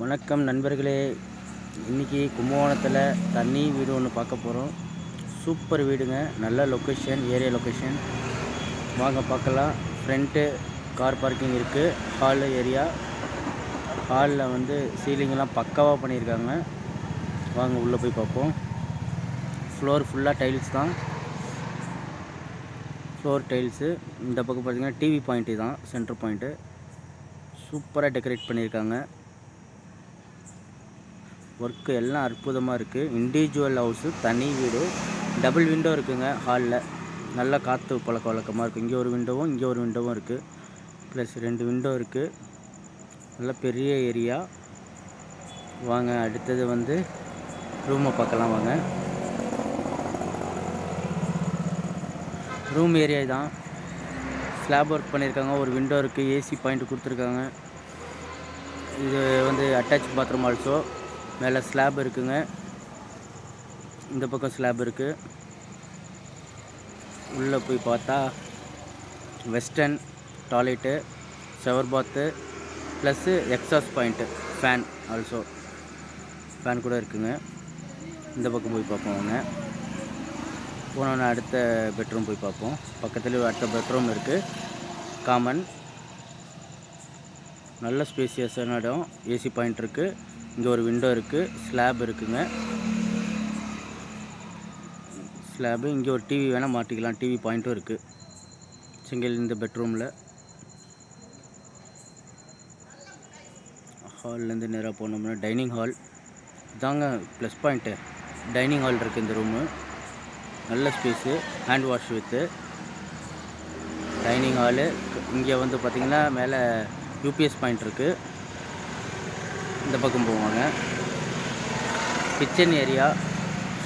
வணக்கம் நண்பர்களே. இன்றைக்கி கும்பகோணத்தில் தண்ணி வீடு ஒன்று பார்க்க போகிறோம் சூப்பர் வீடுங்க. நல்ல லொக்கேஷன் ஏரியா லொக்கேஷன் வாங்க பார்க்கலாம். ஃப்ரண்ட்டு கார் பார்க்கிங் இருக்குது ஹாலு ஏரியா ஹாலில் வந்து சீலிங்கெல்லாம் பக்காவாக பண்ணியிருக்காங்க. வாங்க உள்ளே போய் பார்ப்போம். ஃப்ளோர் ஃபுல்லாக டைல்ஸ் தான். ஃப்ளோர் டைல்ஸு இந்த பக்கம் பார்த்திங்கன்னா டிவி பாயிண்ட்டு தான் சென்டர் பாயிண்ட்டு சூப்பராக டெக்கரேட் பண்ணியிருக்காங்க. ஒர்க்கு எல்லாம் அற்புதமாக இருக்குது இண்டிவிஜுவல் ஹவுஸு தனி வீடு. டபுள் விண்டோ இருக்குங்க ஹாலில் நல்லா காற்று பழக்க வழக்கமாக இருக்குது இங்கே ஒரு விண்டோவும் இங்கே ஒரு விண்டோவும் இருக்குது ப்ளஸ் ரெண்டு விண்டோ இருக்குது நல்ல பெரிய ஏரியா வாங்க அடுத்தது வந்து ரூமை பார்க்கலாம் வாங்க. ரூம் ஏரியா தான் ஸ்லாப் ஒர்க் பண்ணியிருக்காங்க ஒரு விண்டோ இருக்குது ஏசி பாயிண்ட் கொடுத்துருக்காங்க. இது வந்து அட்டாச் பாத்ரூம் ஆல்சோ மேலே ஸ்லாப் இருக்குங்க. இந்த பக்கம் ஸ்லாப் இருக்குது உள்ளே போய் பார்த்தா western toilet shower bath plus exhaust point fan also fan கூட இருக்குங்க. இந்த பக்கம் போய் பார்ப்போம் அவங்க போனோன்னே அடுத்த பெட்ரூம் போய் பார்ப்போம். பக்கத்துலேயே அடுத்த பெட்ரூம் இருக்குது காமன் நல்ல ஸ்பேசியஸான இடம். ஏசி பாயிண்ட் இருக்குது இங்கே ஒரு விண்டோ இருக்குது ஸ்லாப் இருக்குங்க. ஸ்லாபு இங்கே ஒரு டிவி வேணால் மாட்டிக்கலாம் டிவி பாயிண்ட்டும் இருக்குது சிங்கிள் இந்த பெட்ரூமில் ஹால்லேருந்து நேராக போனோம்னா டைனிங் ஹால் இதாங்க ப்ளஸ் பாயிண்ட்டு டைனிங் ஹால் இருக்குது இந்த ரூமு நல்ல space hand wash with dining hall இங்கே வந்து பார்த்திங்கன்னா மேலே யூபிஎஸ் பாயிண்ட் இருக்குது இந்த பக்கம் போவாங்க. கிச்சன் ஏரியா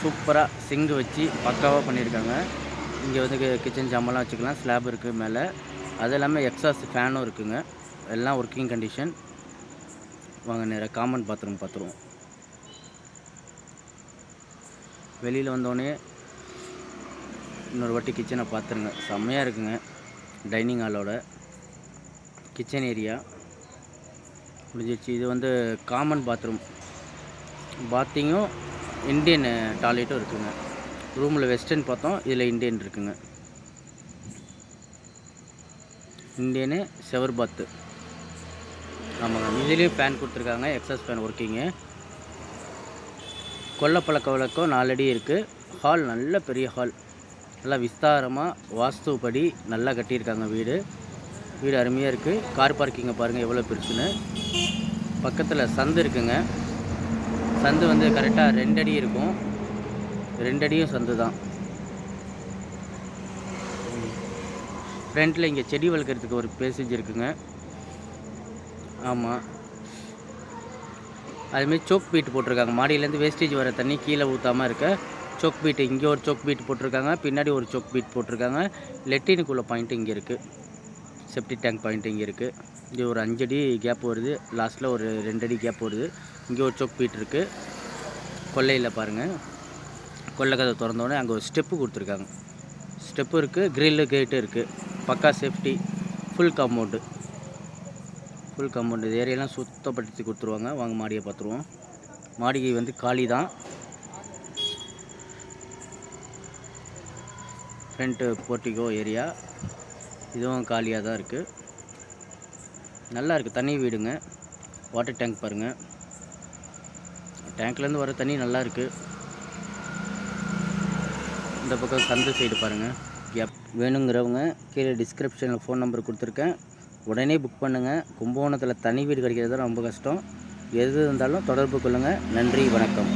சூப்பராக சிங்கு வச்சு பக்காவாக பண்ணியிருக்காங்க. இங்கே வந்து கிச்சன் ஜாமெல்லாம் வச்சுக்கலாம். ஸ்லாப் இருக்குது மேலே. அது இல்லாமல் எக்ஸாஸ்ட் ஃபேனும் இருக்குங்க. எல்லாம் ஒர்க்கிங் கண்டிஷன் வாங்க நேராக காமன் பாத்ரூம் பார்த்துருவோம் வெளியில் வந்தோடனே இன்னொரு வாட்டி கிச்சனை பார்த்துருங்க செம்மையாக இருக்குங்க. டைனிங் ஹாலோட கிச்சன் ஏரியா முடிஞ்சிச்சு இது வந்து காமன் பாத்ரூம் பாத்திங்கும் இந்தியன் டாய்லெட்டும் இருக்குங்க. ரூமில் வெஸ்டர்ன் பார்த்தோம் இதில் இந்தியன் இருக்குங்க. இந்தியனு செவர் பாத்து ஆமாங்க. இதுலேயும் ஃபேன் கொடுத்துருக்காங்க. எக்ஸஸ் ஃபேன் ஒர்க்கிங்கு கொல்லப்பழக்க வழக்கம் நாலடி இருக்குது ஹால் நல்ல பெரிய ஹால் நல்லா விஸ்தாரமாக வாஸ்துப்படி நல்லா கட்டியிருக்காங்க வீடு. வீடு அருமையாக இருக்குது கார் பார்க்கிங்கை பாருங்கள் எவ்வளோ பெருசுன்னு. பக்கத்தில் சந்து இருக்குங்க. சந்து வந்து கரெக்டாக ரெண்டடி இருக்கும். ரெண்டடியும் சந்து தான். ஃப்ரண்ட்டில் இங்கே செடி வளர்க்குறதுக்கு ஒரு பேசேஜ் இருக்குங்க. ஆமாம் அதுமாரி சோக் பீட் போட்டிருக்காங்க. மாடியிலேருந்து வேஸ்டேஜ் வர தண்ணி கீழே ஊற்றாமல் இருக்க சோக் பீட் இங்கே ஒரு சோக் பீட் போட்டிருக்காங்க. பின்னாடி ஒரு சோக் பீட் போட்டிருக்காங்க. லெட்டினுக்குள்ள பாயிண்ட் இங்கே இருக்குது செப்டி டேங்க் பாயிண்ட் இங்கே இருக்குது இங்கே ஒரு அஞ்சடி கேப் வருது. லாஸ்ட்டில் ஒரு ரெண்டடி கேப் வருது. இங்கே ஒரு சொக் பீட் இருக்குது கொல்லையில் பாருங்கள் கொல்லை கதை திறந்தோடனே அங்கே ஒரு ஸ்டெப்பு கொடுத்துருக்காங்க. ஸ்டெப்பு இருக்குது கிரில்லு கேட்டு இருக்குது பக்கா safety full compound full compound இது ஏரியாலாம் சுத்தப்படுத்தி கொடுத்துருவாங்க. வாங்க மாடியை பார்த்துருவோம். மாடிகை வந்து காலி தான். ஃப்ரண்ட்டு போர்ட்டிகோ ஏரியா இதுவும் காலியாக தான் இருக்குது நல்லா இருக்குது தண்ணி வீடுங்க. வாட்டர் டேங்க் பாருங்கள் டேங்க்லேருந்து வர தண்ணி நல்லா இருக்குது இந்த பக்கம் சந்து சைடு பாருங்கள் கேப் வேணுங்கிறவங்க கீழே டிஸ்கிரிப்ஷனில் ஃபோன் நம்பர் கொடுத்துருக்கேன். உடனே புக் பண்ணுங்கள் கும்பகோணத்தில் தனி வீடு கிடைக்கிறது தான் ரொம்ப கஷ்டம். எது இருந்தாலும் தொடர்பு கொள்ளுங்கள் நன்றி வணக்கம்.